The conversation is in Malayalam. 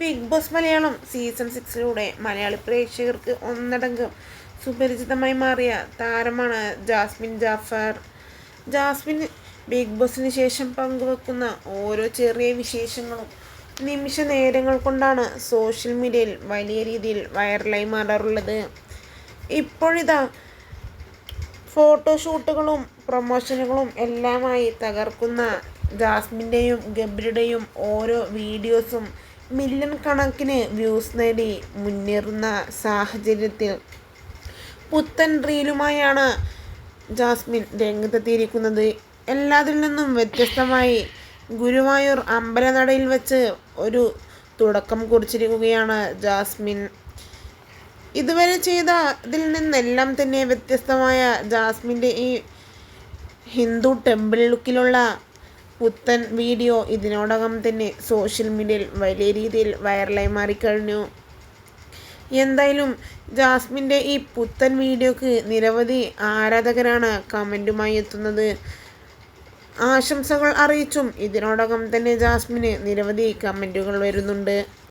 ബിഗ് ബോസ് മലയാളം സീസൺ സിക്സിലൂടെ മലയാളി പ്രേക്ഷകർക്ക് ഒന്നടങ്കം സുപരിചിതമായി മാറിയ താരമാണ് ജാസ്മിൻ ജാഫർ. ജാസ്മിൻ ബിഗ് ബോസിന് ശേഷം പങ്കുവെക്കുന്ന ഓരോ ചെറിയ വിശേഷങ്ങളും നിമിഷ നേരങ്ങൾ കൊണ്ടാണ് സോഷ്യൽ മീഡിയയിൽ വലിയ രീതിയിൽ വൈറലായി മാറാറുള്ളത്. ഇപ്പോഴിതാ ഫോട്ടോഷൂട്ടുകളും പ്രൊമോഷനുകളും എല്ലാമായി തകർക്കുന്ന ജാസ്മിന്റെയും ഗബ്രിയുടെയും ഓരോ വീഡിയോസും മില്യൺ കണക്കിന് വ്യൂസ് നേടി മുന്നേറുന്ന സാഹചര്യത്തിൽ പുത്തൻ റീലുമായാണ് ജാസ്മിൻ രംഗത്തെത്തിയിരിക്കുന്നത്. എല്ലാതിൽ നിന്നും വ്യത്യസ്തമായി ഗുരുവായൂർ അമ്പലനടയിൽ വെച്ച് ഒരു തുടക്കം കുറിച്ചിരിക്കുകയാണ് ജാസ്മിൻ. ഇതുവരെ ചെയ്ത ഇതിൽ നിന്നെല്ലാം തന്നെ വ്യത്യസ്തമായ ജാസ്മിന്റെ ഈ ഹിന്ദു ടെമ്പിൾ ലുക്കിലുള്ള പുത്തൻ വീഡിയോ ഇതിനോടകം തന്നെ സോഷ്യൽ മീഡിയയിൽ വലിയ രീതിയിൽ വൈറലായി മാറിക്കഴിഞ്ഞു. എന്തായാലും ജാസ്മിന്റെ ഈ പുത്തൻ വീഡിയോക്ക് നിരവധി ആരാധകരാണ് കമന്റുമായി എത്തുന്നത്. ആശംസകൾ അറിയിച്ചും ഇതിനോടകം തന്നെ ജാസ്മിന് നിരവധി കമന്റുകൾ വരുന്നുണ്ട്.